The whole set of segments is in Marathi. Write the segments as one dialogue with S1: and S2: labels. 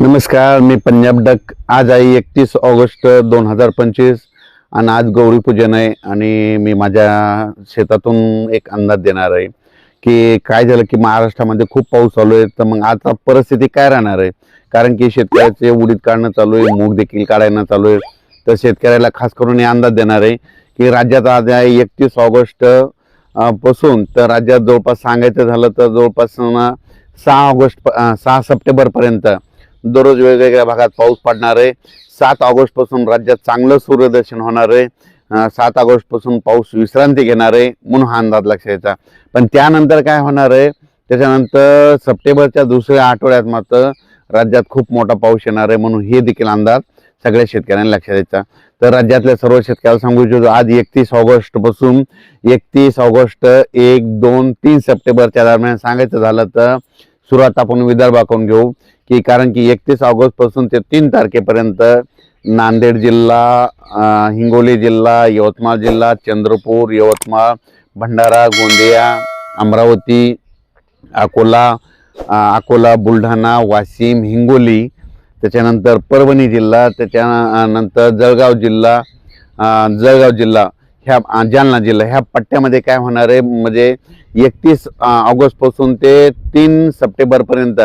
S1: नमस्कार मी पंजाब डक. आज आहे एकतीस ऑगस्ट दोन हजार पंचवीस आणि आज गौरीपूजन आहे आणि मी माझ्या शेतातून एक अंदाज देणार आहे की काय झालं की महाराष्ट्रामध्ये खूप पाऊस चालू आहे तर मग आता परिस्थिती काय राहणार आहे? कारण की शेतकऱ्याचे उडीद काढणं चालू आहे मूग देखील काढायला चालू आहे. तर शेतकऱ्याला खास करून हे अंदाज देणार आहे की राज्यात आज आहे एकतीस ऑगस्टपासून तर राज्यात जवळपास सांगायचं झालं तर जवळपास सहा ऑगस्ट सहा सप्टेंबरपर्यंत दररोज वेगवेगळ्या भागात पाऊस पडणार आहे. सात ऑगस्टपासून राज्यात चांगलं सूर्यदर्शन होणार आहे. सात ऑगस्टपासून पाऊस विश्रांती घेणार आहे म्हणून हा अंदाज लक्ष यायचा पण त्यानंतर काय होणार आहे? त्याच्यानंतर सप्टेंबरच्या दुसऱ्या आठवड्यात मात्र राज्यात खूप मोठा पाऊस येणार आहे म्हणून हे देखील अंदाज सगळ्या शेतकऱ्यांना लक्षात द्यायचा. तर राज्यातल्या सर्व शेतकऱ्याला सांगू इच्छितो आज एकतीस ऑगस्टपासून एकतीस ऑगस्ट एक दोन तीन सप्टेंबरच्या दरम्यान सांगायचं झालं तर सुरुवात आपण विदर्भाकडून घेऊ. की कारण की एकतीस ऑगस्टपासून ते तीन तारखेपर्यंत नांदेड जिल्हा हिंगोली जिल्हा यवतमाळ जिल्हा चंद्रपूर यवतमाळ भंडारा गोंदिया अमरावती अकोला अकोला बुलढाणा वाशिम हिंगोली त्याच्यानंतर परभणी जिल्हा त्याच्यानंतर जळगाव जिल्हा जळगाव जिल्हा ह्या जालना जिल्हा ह्या पट्ट्यामध्ये काय होणार आहे? म्हणजे एकतीस ऑगस्टपासून ते तीन सप्टेंबरपर्यंत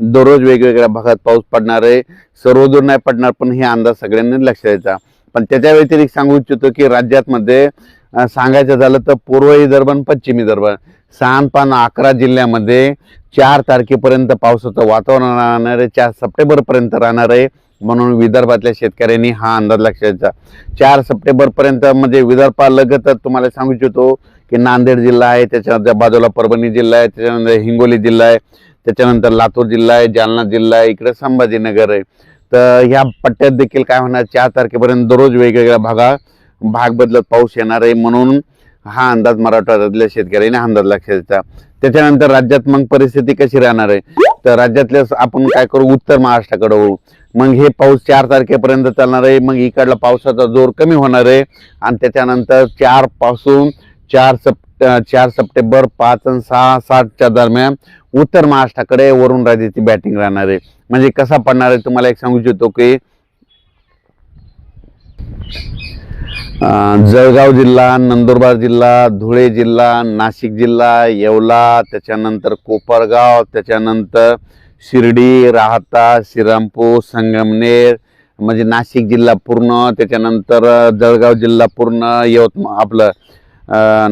S1: दररोज वेगवेगळ्या भागात पाऊस पडणार आहे. सर्वदूर नाही पडणार पण हे अंदाज सगळ्यांनी लक्ष द्यायचा. पण त्याच्या व्यतिरिक्त सांगू इच्छितो की राज्यातमध्ये सांगायचं झालं तर पूर्व विदर्भ आणि पश्चिम विदर्भ सहानपान अकरा जिल्ह्यामध्ये चार तारखेपर्यंत पावसाचं वातावरण राहणार आहे. चार सप्टेंबरपर्यंत राहणार आहे. म्हणून विदर्भातल्या शेतकऱ्यांनी हा अंदाज लक्षात द्यायचा. चार सप्टेंबरपर्यंत म्हणजे विदर्भालगतच तुम्हाला सांगू इच्छितो की नांदेड जिल्हा आहे त्याच्या बाजूला परभणी जिल्हा आहे त्याच्यानंतर हिंगोली जिल्हा आहे. त्याच्यानंतर लातूर जिल्हा आहे जालना जिल्हा आहे इकडे संभाजीनगर आहे. तर ह्या पट्ट्यात देखील काय होणार चार तारखेपर्यंत दररोज वेगवेगळ्या भागा भाग बदलत पाऊस येणार आहे म्हणून हा अंदाज मराठवाड्यातल्या शेतकऱ्यांनी अंदाज लक्षात द्यायचा त्याच्यानंतर राज्यात मग परिस्थिती कशी राहणार आहे? तर राज्यातल्या आपण काय करू उत्तर महाराष्ट्राकडे होऊ मग हे पाऊस चार तारखेपर्यंत चालणार आहे मग इकडला पावसाचा जोर कमी होणार आहे आणि त्याच्यानंतर चारपासून चार सप चार सप्टेंबर पाच आणि सहा सातच्या दरम्यान उत्तर महाराष्ट्राकडे वरुण राजाची बॅटिंग राहणार. आहे म्हणजे कसा पडणार आहे तुम्हाला एक सांगू इच्छितो की जळगाव जिल्हा नंदुरबार जिल्हा धुळे जिल्हा नाशिक जिल्हा येवला त्याच्यानंतर कोपरगाव त्याच्यानंतर शिर्डी राहता श्रीरामपूर संगमनेर म्हणजे नाशिक जिल्हा पूर्ण त्याच्यानंतर जळगाव जिल्हा पूर्ण यवतमाळ आपलं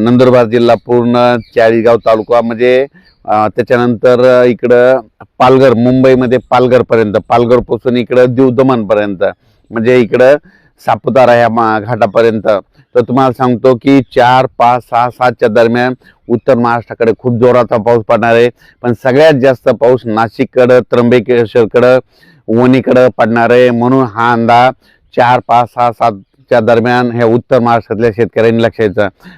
S1: नंदुरबार जिल्हा पूर्ण चाळीसगाव तालुका म्हणजे त्याच्यानंतर इकडं पालघर मुंबईमध्ये पालघरपर्यंत पालघरपासून इकडं दीव दमणपर्यंत म्हणजे इकडं सापुतारा ह्या मा- घाटापर्यंत. तर तुम्हाला सांगतो की चार पाच सहा सातच्या दरम्यान उत्तर महाराष्ट्राकडे खूप जोराचा पाऊस पडणार आहे. पण सगळ्यात जास्त पाऊस नाशिककडं त्र्यंबकेश्वरकडं वणीकडं पडणार आहे. म्हणून हा अंदाज चार पाच सहा सातच्या दरम्यान ह्या उत्तर महाराष्ट्रातल्या शेतकऱ्यांनी लक्षायचं